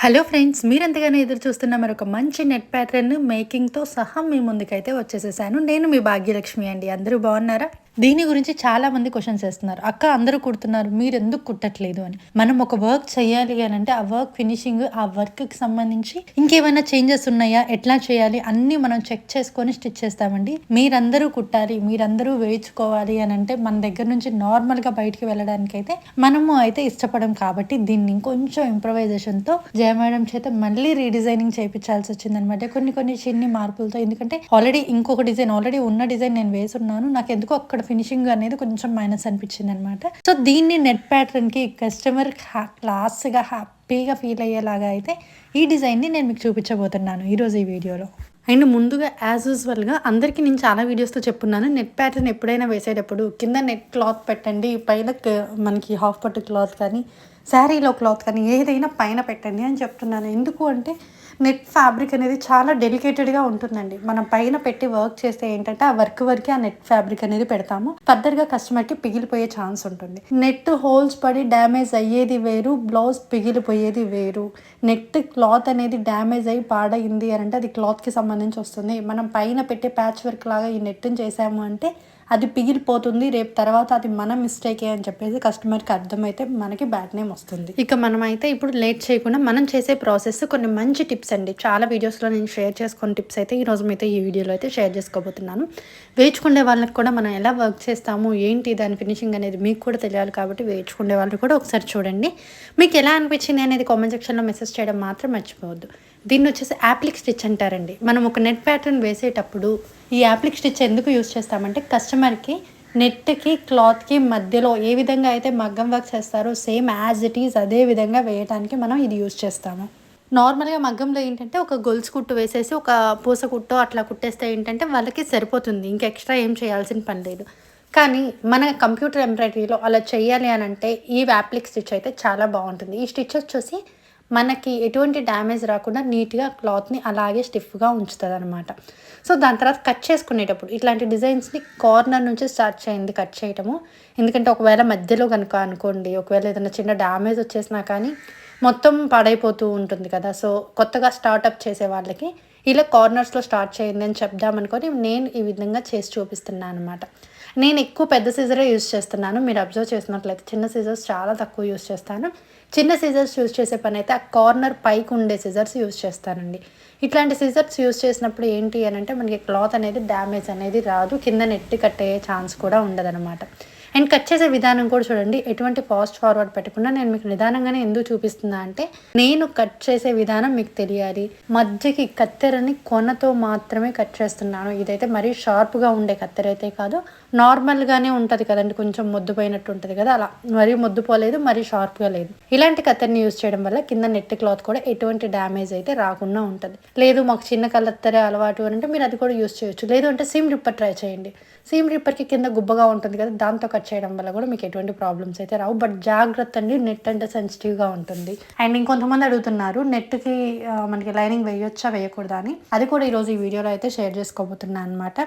Hello friends మీరెంతగానో ఎదురు చూస్తున్న మరొక మంచి నెట్ ప్యాటర్న్ మేకింగ్తో సహా మీ ముందుకైతే వచ్చేసేసాను. నేను మీ భాగ్యలక్ష్మి అండి. అందరూ బాగున్నారా? దీని గురించి చాలా మంది క్వశ్చన్స్ వేస్తున్నారు. అక్క అందరూ కుడుతున్నారు. మీరు ఎందుకు కుట్టట్లేదు అని. మనం ఒక వర్క్ చేయాలి అని అంటే ఆ వర్క్ ఫినిషింగ్ ఆ వర్క్కి సంబంధించి ఇంకేమైనా చేంజెస్ ఉన్నాయా? ఎట్లా చేయాలి? అన్ని మనం చెక్ చేసుకొని స్టిచ్ చేస్తామండి. మీరందరూ కుట్టాలి మీరందరూ వేయించుకోవాలి అని అంటే మన దగ్గర నుంచి నార్మల్గా బయటికి వెళ్ళడానికి అయితే మనము అయితే ఇష్టపడం కాబట్టి దీన్ని ఇంకొంచెం ఇంప్రవైజేషన్తో జయ మేడం చేత మళ్ళీ రీడిజైనింగ్ చేయించాల్సి వచ్చిందనమాట కొన్ని కొన్ని చిన్ని మార్పులతో ఎందుకంటే ఆల్రెడీ ఇంకొక డిజైన్ ఆల్రెడీ ఉన్న డిజైన్ నేను వేసున్నాను. నాకు ఎందుకో అక్కడ ఫినిషింగ్ అనేది కొంచెం మైనస్ అనిపించింది అనమాట సో దీన్ని నెట్ ప్యాటర్న్కి కస్టమర్ హ్యా గా హ్యాపీగా ఫీల్ అయ్యేలాగా అయితే ఈ డిజైన్ని నేను మీకు చూపించబోతున్నాను ఈరోజు ఈ వీడియోలో. అండ్ ముందుగా యాజ్ యూజువల్గా అందరికీ నేను చాలా వీడియోస్తో చెప్పున్నాను. నెట్ ప్యాటర్న్ ఎప్పుడైనా వేసేటప్పుడు కింద నెట్ క్లాత్ పెట్టండి పైన మనకి హాఫ్ పట్టు క్లాత్ కానీ శారీలో క్లాత్ కానీ ఏదైనా పైన పెట్టండి అని చెప్తున్నాను. ఎందుకు అంటే నెట్ ఫ్యాబ్రిక్ అనేది చాలా డెలికేటెడ్గా ఉంటుందండి. మనం పైన పెట్టి వర్క్ చేస్తే ఏంటంటే ఆ వర్క్ వరకే ఆ నెట్ ఫ్యాబ్రిక్ అనేది పెడతాము. ఫర్దర్గా కస్టమర్కి పిగిలిపోయే ఛాన్స్ ఉంటుంది. నెట్ హోల్స్ పడి డ్యామేజ్ అయ్యేది వేరు బ్లౌజ్ పిగిలిపోయేది వేరు. నెట్ క్లాత్ అనేది డ్యామేజ్ అయ్యి పాడైంది అని అంటే అది క్లాత్కి సంబంధించి వస్తుంది. మనం పైన పెట్టే ప్యాచ్ వర్క్ లాగా ఈ నెట్ని చేసాము అంటే అది పిగిలిపోతుంది రేపు తర్వాత అది మన మిస్టేకే అని చెప్పేసి కస్టమర్కి అర్థమైతే మనకి బ్యాడ్ నేమ్ వస్తుంది. ఇక మనమైతే ఇప్పుడు లేట్ చేయకుండా మనం చేసే ప్రాసెస్ కొన్ని మంచి టిప్స్ అండి. చాలా వీడియోస్లో నేను షేర్ చేసుకున్న టిప్స్ అయితే ఈ రోజు మీతో ఈ వీడియోలో అయితే షేర్ చేసుకోబోతున్నాను. వేయించుకునే వాళ్ళకి కూడా మనం ఎలా వర్క్ చేస్తాము ఏంటి దాని ఫినిషింగ్ అనేది మీకు కూడా తెలియాలి కాబట్టి వేయించుకునే వాళ్ళు కూడా ఒకసారి చూడండి. మీకు ఎలా అనిపించింది అనేది కామెంట్ సెక్షన్లో మెసేజ్ చేయడం మాత్రం మర్చిపోవద్దు. దీన్ని వచ్చేసి యాప్లిక్ స్టిచ్ అంటారండి. మనం ఒక నెట్ ప్యాటర్న్ వేసేటప్పుడు ఈ యాప్లిక్ స్టిచ్ ఎందుకు యూస్ చేస్తామంటే కస్టమర్కి నెట్కి క్లాత్కి మధ్యలో ఏ విధంగా అయితే మగ్గం వర్క్ చేస్తారో సేమ్ యాజ్ ఇట్ ఈజ్ అదే విధంగా వేయడానికి మనం ఇది యూస్ చేస్తాము. నార్మల్గా మగ్గంలో ఏంటంటే ఒక గొలుసు కుట్టు వేసేసి ఒక పూస కుట్టు అట్లా కుట్టేస్తే ఏంటంటే వాళ్ళకి సరిపోతుంది. ఇంకా ఎక్స్ట్రా ఏం చేయాల్సిన పని లేదు. కానీ మన కంప్యూటర్ ఎంబ్రాయిడరీలో అలా చేయాలి అని అంటే ఈ వ్యాప్లిక్ స్టిచ్ అయితే చాలా బాగుంటుంది. ఈ స్టిచ్ వచ్చేసి మనకి ఎటువంటి డ్యామేజ్ రాకుండా నీట్గా క్లాత్ని అలాగే స్టిఫ్గా ఉంచుతుంది అనమాట సో దాని తర్వాత కట్ చేసుకునేటప్పుడు ఇట్లాంటి డిజైన్స్ని కార్నర్ నుంచి స్టార్ట్ చేయండి కట్ చేయటము. ఎందుకంటే ఒకవేళ మధ్యలో కనుక అనుకోండి ఒకవేళ ఏదైనా చిన్న డ్యామేజ్ వచ్చేసినా కానీ మొత్తం పాడైపోతూ ఉంటుంది కదా. సో కొత్తగా స్టార్ట్అప్ చేసే వాళ్ళకి ఇలా కార్నర్స్లో స్టార్ట్ చేయండి అని చెప్దామనుకొని నేను ఈ విధంగా చేసి చూపిస్తున్నాను అనమాట నేను ఎక్కువ పెద్ద సీజరే యూస్ చేస్తున్నాను. మీరు అబ్జర్వ్ చేసినట్లయితే చిన్న సీజర్స్ చాలా తక్కువ యూస్ చేస్తాను. చిన్న సీజర్స్ యూస్ చేసే పని అయితే ఆ కార్నర్ పైకి ఉండే సీజర్స్ యూస్ చేస్తానండి. ఇట్లాంటి సీజర్స్ యూస్ చేసినప్పుడు ఏంటి అని అంటే మనకి క్లాత్ అనేది డ్యామేజ్ అనేది రాదు. కింద నెట్టి కట్టే ఛాన్స్ కూడా ఉండదన్నమాట. అండ్ కట్ చేసే విధానం కూడా చూడండి ఎటువంటి ఫాస్ట్ ఫార్వర్డ్ పెట్టకుండా నేను మీకు నిదానంగానే ఎందుకు చూపిస్తున్నా అంటే నేను కట్ చేసే విధానం మీకు తెలియాలి. మధ్యకి కత్తెరని కొనతో మాత్రమే కట్ చేస్తున్నాను. ఇదైతే మరీ షార్ప్గా ఉండే కత్తెర అయితే కాదు. నార్మల్గానే ఉంటుంది కదండి కొంచెం మొద్దుపోయినట్టు ఉంటుంది కదా అలా. మరీ మొద్దుపోలేదు మరీ షార్ప్గా లేదు. ఇలాంటి కత్తెరని యూస్ చేయడం వల్ల కింద నెట్ క్లాత్ కూడా ఎటువంటి డ్యామేజ్ అయితే రాకుండా ఉంటుంది. లేదు మాకు చిన్న కత్తెర అలవాటు అని అంటే మీరు అది కూడా యూస్ చేయొచ్చు. లేదు అంటే సిమ్ రిప్పర్ ట్రై చేయండి. సీమ్ రిప్పర్కి కింద గుబ్బగా ఉంటుంది కదా దాంతో కట్ చేయడం వల్ల కూడా మీకు ఎటువంటి ప్రాబ్లమ్స్ అయితే రావు. బట్ జాగ్రత్త అండి నెట్ అంటే సెన్సిటివ్గా ఉంటుంది. అండ్ ఇంకొంతమంది అడుగుతున్నారు నెట్కి మనకి లైనింగ్ వేయొచ్చా వేయకూడదా అని. అది కూడా ఈరోజు ఈ వీడియోలో అయితే షేర్ చేసుకోబోతున్నాను అనమాట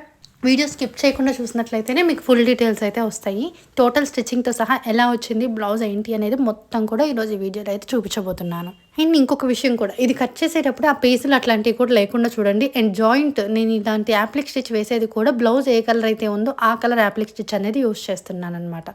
వీడియో స్కిప్ చేయకుండా చూసినట్లయితేనే మీకు ఫుల్ డీటెయిల్స్ అయితే వస్తాయి. టోటల్ స్టిచ్చింగ్తో సహా ఎలా వచ్చింది బ్లౌజ్ ఏంటి అనేది మొత్తం కూడా ఈరోజు ఈ వీడియోలో అయితే చూపించబోతున్నాను. అండ్ ఇంకొక విషయం కూడా ఇది కట్ చేసేటప్పుడు ఆ పేసులు అట్లాంటివి కూడా లేకుండా చూడండి. అండ్ జాయింట్ నేను ఇలాంటి యాప్లిక్ స్టిచ్ వేసేది కూడా బ్లౌజ్ ఏ కలర్ అయితే ఉందో ఆ కలర్ యాప్లిక్ స్టిచ్ అనేది యూస్ చేస్తున్నాను అనమాట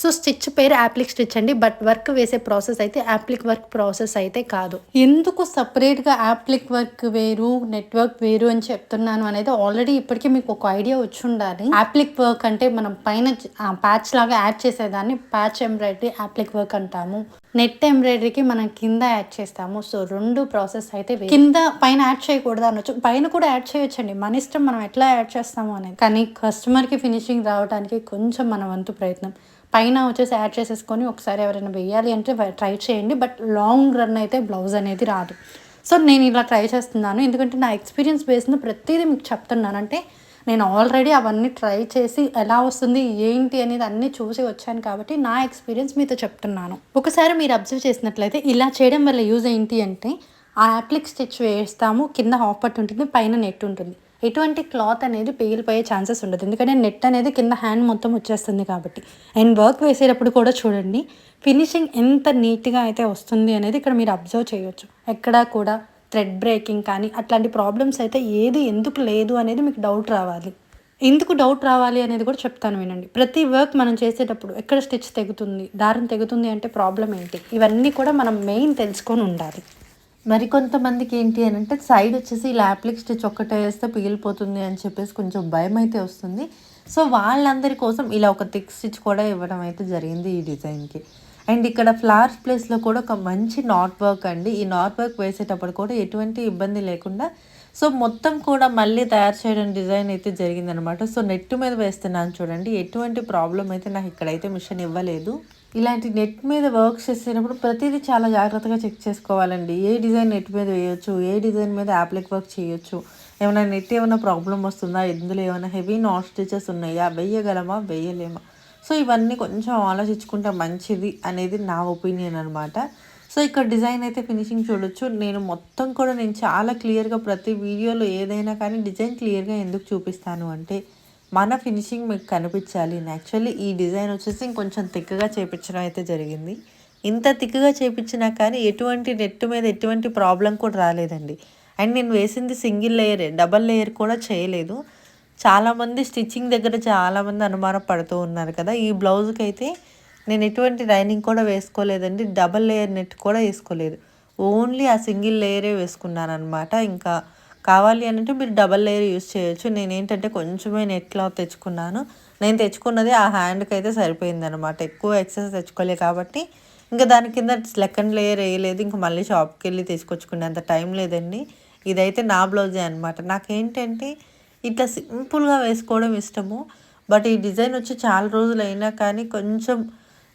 సో స్టిచ్ పేరు యాప్లిక్ స్టిచ్ అండి బట్ వర్క్ వేసే ప్రాసెస్ అయితే యాప్లిక్ వర్క్ ప్రాసెస్ అయితే కాదు. ఎందుకు సపరేట్గా యాప్లిక్ వర్క్ వేరు నెట్వర్క్ వేరు అని చెప్తున్నాను అనేది ఆల్రెడీ ఇప్పటికీ మీకు ఒక ఐడియా వచ్చి ఉండాలి యాప్లిక్ వర్క్ అంటే మనం పైన ప్యాచ్ లాగా యాడ్ చేసేదాన్ని ప్యాచ్ ఎంబ్రాయిడరీ యాప్లిక్ వర్క్ అంటాము. నెట్ ఎంబ్రాయిడరీకి మనం కింద యాడ్ చేస్తాము. సో రెండు ప్రాసెస్ అయితే. కింద పైన యాడ్ చేయకూడదు అనొచ్చు. పైన కూడా యాడ్ చేయొచ్చండి. మన ఇష్టం మనం ఎట్లా యాడ్ చేస్తాము అనేది. కానీ కస్టమర్కి ఫినిషింగ్ రావడానికి కొంచెం మన వంతు ప్రయత్నం. పైన వచ్చేసి యాడ్ చేసేసుకొని ఒకసారి ఎవరైనా వేయాలి అంటే ట్రై చేయండి. బట్ లాంగ్ రన్ అయితే బ్లౌజ్ అనేది రాదు. సో నేను ఇలా ట్రై చేస్తున్నాను. ఎందుకంటే నా ఎక్స్పీరియన్స్ బేస్న ప్రతిదీ మీకు చెప్తున్నాను. అంటే నేను ఆల్రెడీ అవన్నీ ట్రై చేసి ఎలా వస్తుంది ఏంటి అనేది అన్నీ చూసి వచ్చాను కాబట్టి నా ఎక్స్పీరియన్స్ మీతో చెప్తున్నాను. ఒకసారి మీరు అబ్జర్వ్ చేసినట్లయితే ఇలా చేయడం వల్ల యూజ్ ఏంటి అంటే ఆ యాప్లిక్ స్టిచ్ వేస్తాము కింద హాఫ్ పట్టు ఉంటుంది పైన నెట్ ఉంటుంది. ఎటువంటి క్లాత్ అనేది పేలిపోయే ఛాన్సెస్ ఉండదు. ఎందుకంటే నెట్ అనేది కింద హ్యాండ్ మొత్తం వచ్చేస్తుంది కాబట్టి. అండ్ వర్క్ వేసేటప్పుడు కూడా చూడండి ఫినిషింగ్ ఎంత నీట్గా అయితే వస్తుంది అనేది ఇక్కడ మీరు అబ్జర్వ్ చేయొచ్చు. ఎక్కడా కూడా థ్రెడ్ బ్రేకింగ్ కానీ అట్లాంటి ప్రాబ్లమ్స్ అయితే ఏది ఎందుకు లేదు అనేది మీకు డౌట్ రావాలి. ఎందుకు డౌట్ రావాలి అనేది కూడా చెప్తాను వినండి. ప్రతి వర్క్ మనం చేసేటప్పుడు ఎక్కడ స్టిచ్ తెగుతుంది దారం తెగుతుంది అంటే ప్రాబ్లం ఏంటి? ఇవన్నీ కూడా మనం మెయిన్ తెలుసుకొని ఉండాలి. మరి కొంతమందికి ఏంటి అని అంటే సైడ్ వచ్చేసి ఇలా యాప్లిక్ స్టిచ్ ఒక్కటే వేస్తే పిగిలిపోతుంది అని చెప్పేసి కొంచెం భయం అయితే వస్తుంది. సో వాళ్ళందరి కోసం ఇలా ఒక థిక్ స్టిచ్ కూడా ఇవ్వడం అయితే జరిగింది ఈ డిజైన్కి. అండ్ ఇక్కడ ఫ్లవర్స్ ప్లేస్లో కూడా ఒక మంచి నాట్ వర్క్ అండి. ఈ నాట్ వర్క్ వేసేటప్పుడు కూడా ఎటువంటి ఇబ్బంది లేకుండా సో మొత్తం కూడా మళ్ళీ తయారు చేయడం డిజైన్ అయితే జరిగిందనమాట సో నెట్ మీద వేస్తున్నాను చూడండి ఎటువంటి ప్రాబ్లం అయితే నాకు ఇక్కడైతే మిషన్ ఇవ్వలేదు. ఇలాంటి నెట్ మీద వర్క్ చేసేటప్పుడు ప్రతిదీ చాలా జాగ్రత్తగా చెక్ చేసుకోవాలండి. ఏ డిజైన్ నెట్ మీద వేయొచ్చు ఏ డిజైన్ మీద యాప్లిక్ వర్క్ చేయొచ్చు ఏమైనా నెట్ ఏమైనా ప్రాబ్లం వస్తుందా ఇందులో ఏమైనా హెవీ నాట్ స్టిచెస్ ఉన్నాయా వేయగలమా వేయలేమా? సో ఇవన్నీ కొంచెం ఆలోచించుకుంటే మంచిది అనేది నా ఒపీనియన్ అనమాట సో ఇక్కడ డిజైన్ అయితే ఫినిషింగ్ చూడొచ్చు. నేను మొత్తం కూడా నేను చాలా క్లియర్గా ప్రతి వీడియోలో ఏదైనా కానీ డిజైన్ క్లియర్గా ఎందుకు చూపిస్తాను అంటే మన ఫినిషింగ్ మీకు కనిపించాలి. యాక్చువల్లీ ఈ డిజైన్ వచ్చేసి ఇంకొంచెం తిక్కగా చేపించడం అయితే జరిగింది. ఇంత తిక్కగా చేపించినా కానీ ఎటువంటి నెట్ మీద ఎటువంటి ప్రాబ్లం కూడా రాలేదండి. అండ్ నేను వేసింది సింగిల్ లేయరే డబల్ లేయర్ కూడా చేయలేదు. చాలామంది స్టిచ్చింగ్ దగ్గర చాలామంది అనుమానం పడుతూ ఉన్నారు కదా. ఈ బ్లౌజ్కి అయితే నేను ఎటువంటి లైనింగ్ కూడా వేసుకోలేదండి. డబల్ లేయర్ నెట్ కూడా వేసుకోలేదు. ఓన్లీ ఆ సింగిల్ లేయరే వేసుకున్నాను అనమాట ఇంకా కావాలి అంటే మీరు డబల్ లేయర్ యూస్ చేయొచ్చు. నేను ఏంటంటే కొంచెమే నెట్ క్లాత్ తెచ్చుకున్నాను. నేను తెచ్చుకున్నది ఆ హ్యాండ్కి అయితే సరిపోయింది అనమాట ఎక్కువ ఎక్సెస్ తెచ్చుకోలే కాబట్టి. ఇంకా దాని కింద సెకండ్ లేయర్ వేయలేదు. ఇంకా మళ్ళీ షాప్కి వెళ్ళి తీసుకొచ్చుకునే అంత టైం లేదండి. ఇదైతే నా బ్లౌజే అనమాట నాకేంటంటే ఇట్లా సింపుల్గా వేసుకోవడం ఇష్టము. బట్ ఈ డిజైన్ వచ్చి చాలా రోజులు అయినా కానీ కొంచెం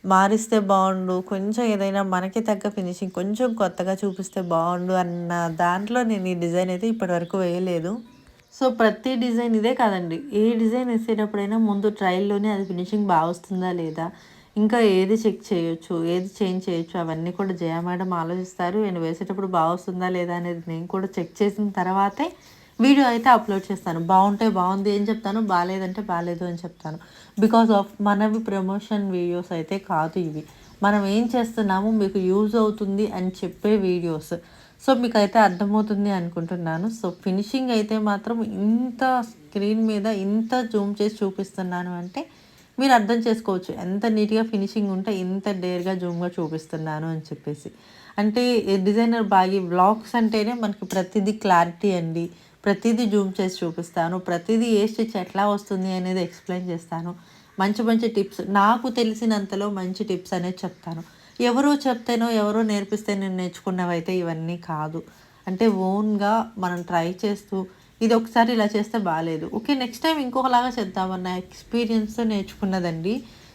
మారిస్తే బాగుండు కొంచెం ఏదైనా మనకి తగ్గ ఫినిషింగ్ కొంచెం కొత్తగా చూపిస్తే బాగుండు అన్న దాంట్లో నేను ఈ డిజైన్ అయితే ఇప్పటివరకు వేయలేదు. సో ప్రతి డిజైన్ ఇదే కాదండి. ఏ డిజైన్ వేసేటప్పుడైనా ముందు ట్రయల్లోనే అది ఫినిషింగ్ బాగా వస్తుందా లేదా ఇంకా ఏది చెక్ చేయొచ్చు ఏది చేంజ్ చేయొచ్చు అవన్నీ కూడా జయ మేడం ఆలోచిస్తారు. నేను వేసేటప్పుడు బాగా వస్తుందా లేదా అనేది నేను కూడా చెక్ చేసిన తర్వాతే వీడియో అయితే అప్లోడ్ చేస్తాను. బాగుంటే బాగుంది అని చెప్తాను బాగాలేదంటే బాగాలేదు అని చెప్తాను. బికాస్ ఆఫ్ మనవి ప్రమోషన్ వీడియోస్ అయితే కాదు ఇవి. మనం ఏం చేస్తున్నాము మీకు యూజ్ అవుతుంది అని చెప్పే వీడియోస్ సో మీకు అయితే అర్థమవుతుంది అనుకుంటున్నాను. సో ఫినిషింగ్ అయితే మాత్రం ఇంత స్క్రీన్ మీద ఇంత జూమ్ చేసి చూపిస్తున్నాను అంటే మీరు అర్థం చేసుకోవచ్చు. ఎంత నీట్గా ఫినిషింగ్ ఉంటే ఇంత డేర్గా జూమ్గా చూపిస్తున్నాను అని చెప్పేసి. అంటే డిజైనర్ బాగి బ్లాగ్స్ అంటేనే మనకి ప్రతిదీ క్లారిటీ అండి. ప్రతిదీ జూమ్ చేసి చూపిస్తాను ప్రతిదీ ఏ స్టిచ్ ఎట్లా వస్తుంది అనేది ఎక్స్ప్లెయిన్ చేస్తాను. మంచి మంచి టిప్స్ నాకు తెలిసినంతలో మంచి టిప్స్ అనేది చెప్తాను. ఎవరో చెప్తేనో ఎవరో నేర్పిస్తే నేను నేర్చుకున్నవైతే ఇవన్నీ కాదు. అంటే ఓన్గా మనం ట్రై చేస్తూ ఇది ఒకసారి ఇలా చేస్తే బాగాలేదు ఓకే నెక్స్ట్ టైం ఇంకొకలాగా చేద్దామన్న ఎక్స్పీరియన్స్తో నేర్చుకున్నదండి.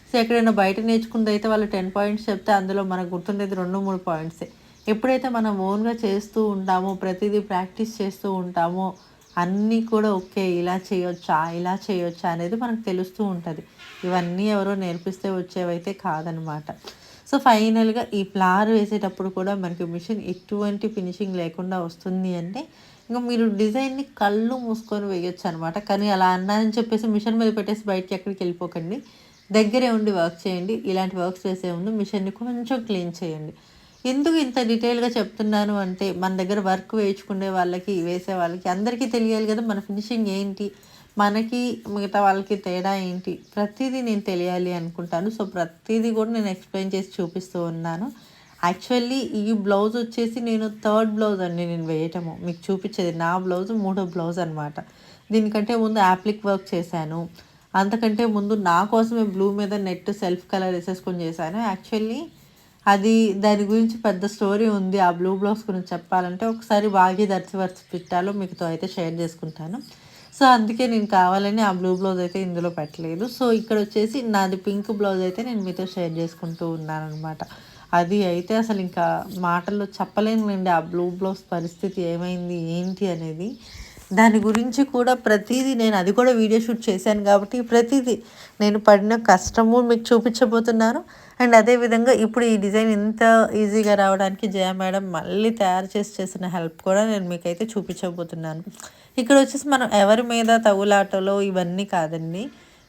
సో ఎక్కడైనా బయట నేర్చుకుంది అయితే వాళ్ళు టెన్ పాయింట్స్ చెప్తే అందులో మనకు గుర్తుండేది రెండు మూడు పాయింట్సే. ఎప్పుడైతే మనం ఓన్గా చేస్తూ ఉంటామో ప్రతిదీ ప్రాక్టీస్ చేస్తూ ఉంటామో అన్నీ కూడా ఓకే ఇలా చేయొచ్చా ఇలా చేయొచ్చా అనేది మనకు తెలుస్తూ ఉంటుంది. ఇవన్నీ ఎవరో నేర్పిస్తే వచ్చేవైతే కాదనమాట. సో ఫైనల్గా ఈ ఫ్లవర్ వేసేటప్పుడు కూడా మనకి మిషన్ ఎటువంటి ఫినిషింగ్ లేకుండా వస్తుంది అంటే ఇంకా మీరు డిజైన్ని కళ్ళు మూసుకొని వేయొచ్చు అనమాట కానీ అలా అన్నారని చెప్పేసి మిషన్ మీద పెట్టేసి బయటికి ఎక్కడికి వెళ్ళిపోకండి. దగ్గరే ఉండి వర్క్ చేయండి. ఇలాంటి వర్క్స్ చేసే ముందు మిషన్ని కొంచెం క్లీన్ చేయండి. ఎందుకు ఇంత డీటెయిల్గా చెప్తున్నాను అంటే మన దగ్గర వర్క్ వేయించుకునే వాళ్ళకి వేసే వాళ్ళకి అందరికీ తెలియాలి కదా మన ఫినిషింగ్ ఏంటి మనకి మిగతా వాళ్ళకి తేడా ఏంటి. ప్రతిదీ నేను తెలియాలి అనుకుంటాను. సో ప్రతిదీ కూడా నేను ఎక్స్ప్లెయిన్ చేసి చూపిస్తూ ఉన్నాను. యాక్చువల్లీ ఈ బ్లౌజ్ వచ్చేసి నేను థర్డ్ బ్లౌజ్ అండి నేను వేయటము. మీకు చూపించేది నా బ్లౌజ్ మూడో బ్లౌజ్ అనమాట దీనికంటే ముందు యాప్లిక్ వర్క్ చేశాను. అంతకంటే ముందు నా కోసమే బ్లూ మీద నెట్ సెల్ఫ్ కలర్ వేసేసుకొని చేశాను. యాక్చువల్లీ అది దాని గురించి పెద్ద స్టోరీ ఉంది. ఆ బ్లూ బ్లౌజ్ గురించి చెప్పాలంటే ఒకసారి బాగా దర్శవర్చి పెట్టాలో మీతో అయితే షేర్ చేసుకుంటాను. సో అందుకే నేను కావాలని ఆ బ్లూ బ్లౌజ్ అయితే ఇందులో పెట్టలేదు. సో ఇక్కడ వచ్చేసి నాది పింక్ బ్లౌజ్ అయితే నేను మీతో షేర్ చేసుకుంటూ ఉన్నాను అనమాట అది అయితే అసలు ఇంకా మాటల్లో చెప్పలేనులేండి. ఆ బ్లూ బ్లౌజ్ పరిస్థితి ఏమైంది ఏంటి అనేది. దాని గురించి కూడా ప్రతిదీ నేను అది కూడా వీడియో షూట్ చేశాను కాబట్టి ప్రతిదీ నేను పడిన కష్టము మీకు చూపించబోతున్నాను. అండ్ అదేవిధంగా ఇప్పుడు ఈ డిజైన్ ఇంత ఈజీగా రావడానికి జయ మేడం మళ్ళీ తయారు చేసి చేసిన హెల్ప్ కూడా నేను మీకైతే చూపించబోతున్నాను. ఇక్కడ వచ్చేసి మనం ఎవరి మీద తగులాటలో ఇవన్నీ కాదండి.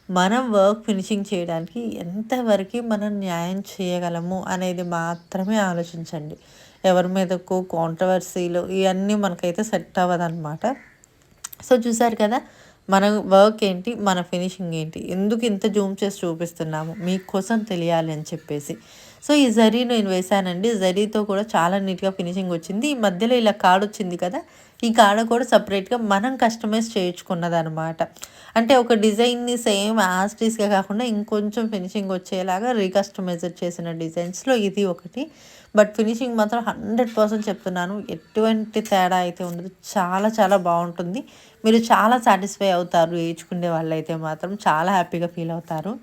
మనం వర్క్ ఫినిషింగ్ చేయడానికి ఎంతవరకు మనం న్యాయం చేయగలము అనేది మాత్రమే ఆలోచించండి. ఎవరి మీదకు కాంట్రవర్సీలు ఇవన్నీ మనకైతే సెట్ అవ్వదన్నమాట. సో చూసారు కదా మన వర్క్ ఏంటి మన ఫినిషింగ్ ఏంటి ఎందుకు ఇంత జూమ్ చేసి చూపిస్తున్నాము మీకోసం తెలియాలి అని చెప్పేసి. సో ఈ జరీ నేను వేసానండి జరీతో కూడా చాలా నీట్గా ఫినిషింగ్ వచ్చింది. ఈ మధ్యలో ఇలా కాడ వచ్చింది కదా ఈ కాడ కూడా సపరేట్గా మనం కస్టమైజ్ చేయించుకున్నది అనమాట అంటే ఒక డిజైన్ని సేమ్ యాస్టీస్గా కాకుండా ఇంకొంచెం ఫినిషింగ్ వచ్చేలాగా రీకస్టమైజ్ చేసిన డిజైన్స్లో ఇది ఒకటి. బట్ ఫినిషింగ్ మాత్రం హండ్రెడ్ పర్సెంట్ చెప్తున్నాను. ఎటువంటి తేడా అయితే ఉండదు. చాలా చాలా బాగుంటుంది. మీరు చాలా సాటిస్ఫై అవుతారు. వేయించుకునే వాళ్ళైతే మాత్రం చాలా హ్యాపీగా ఫీల్ అవుతారు.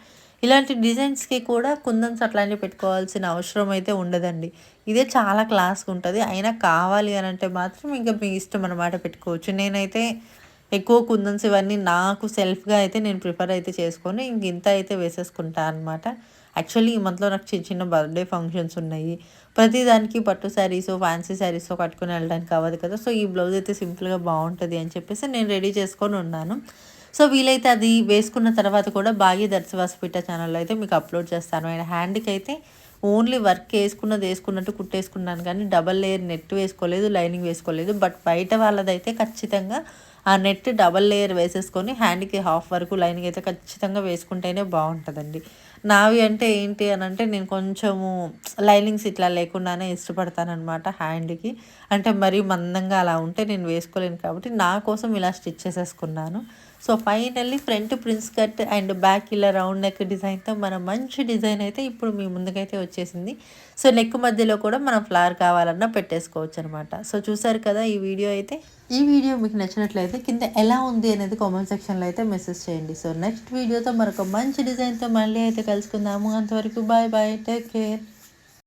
ఇలాంటి డిజైన్స్కి కూడా కుందన్స్ అట్లాంటివి పెట్టుకోవాల్సిన అవసరం అయితే ఉండదండి. ఇదే చాలా క్లాస్గా ఉంటుంది. అయినా కావాలి అని అంటే మాత్రం ఇంకా మీ ఇష్టం అన్నమాట పెట్టుకోవచ్చు. నేనైతే ఎక్కువ కుందన్స్ ఇవన్నీ నాకు సెల్ఫ్గా అయితే నేను ప్రిఫర్ అయితే చేసుకొని ఇంక ఇంత అయితే వేసేసుకుంటాను అనమాట యాక్చువల్లీ ఈ మంత్లో నాకు చిన్న చిన్న బర్త్డే ఫంక్షన్స్ ఉన్నాయి. ప్రతిదానికి పట్టు శారీస్ ఫ్యాన్సీ శారీస్ కట్టుకుని వెళ్ళడానికి అవ్వదు కదా. సో ఈ బ్లౌజ్ అయితే సింపుల్గా బాగుంటుంది అని చెప్పేసి నేను రెడీ చేసుకొని ఉన్నాను. సో వీలైతే అది వేసుకున్న తర్వాత కూడా బాగా దర్శవాసపీఠ ఛానల్లో అయితే మీకు అప్లోడ్ చేస్తాను. అండ్ హ్యాండ్కి అయితే ఓన్లీ వర్క్ వేసుకున్నది వేసుకున్నట్టు కుట్టేసుకున్నాను కానీ డబల్ లేయర్ నెట్ వేసుకోలేదు లైనింగ్ వేసుకోలేదు. బట్ బయట వాళ్ళదైతే ఖచ్చితంగా ఆ నెట్ డబల్ లేయర్ వేసేసుకొని హ్యాండ్కి హాఫ్ వరకు లైనింగ్ అయితే ఖచ్చితంగా వేసుకుంటేనే బాగుంటుందండి. నావి అంటే ఏంటి అని అంటే నేను కొంచెము లైనింగ్స్ ఇట్లా లేకుండానే ఇష్టపడతానమాట హ్యాండ్కి. అంటే మరీ మందంగా అలా ఉంటే నేను వేసుకోలేను కాబట్టి నా కోసం ఇలా స్టిచ్ చేసేసుకున్నాను. So finally front prince cut and back ఇలా రౌండ్ నెక్ డిజైన్తో మన మంచి డిజైన్ అయితే ఇప్పుడు మీ ముందుకైతే వచ్చేసింది. సో నెక్ మధ్యలో కూడా మనం ఫ్లవర్ కావాలన్నా పెట్టేసుకోవచ్చు అనమాట సో చూసారు కదా ఈ వీడియో అయితే? ఈ వీడియో మీకు నచ్చినట్లయితే కింద ఎలా ఉంది అనేది కామెంట్ సెక్షన్లో అయితే మెసేజ్ చేయండి. సో నెక్స్ట్ వీడియోతో మరొక మంచి డిజైన్తో మళ్ళీ అయితే కలుసుకుందాము. అంతవరకు బాయ్ బాయ్ టేక్ కేర్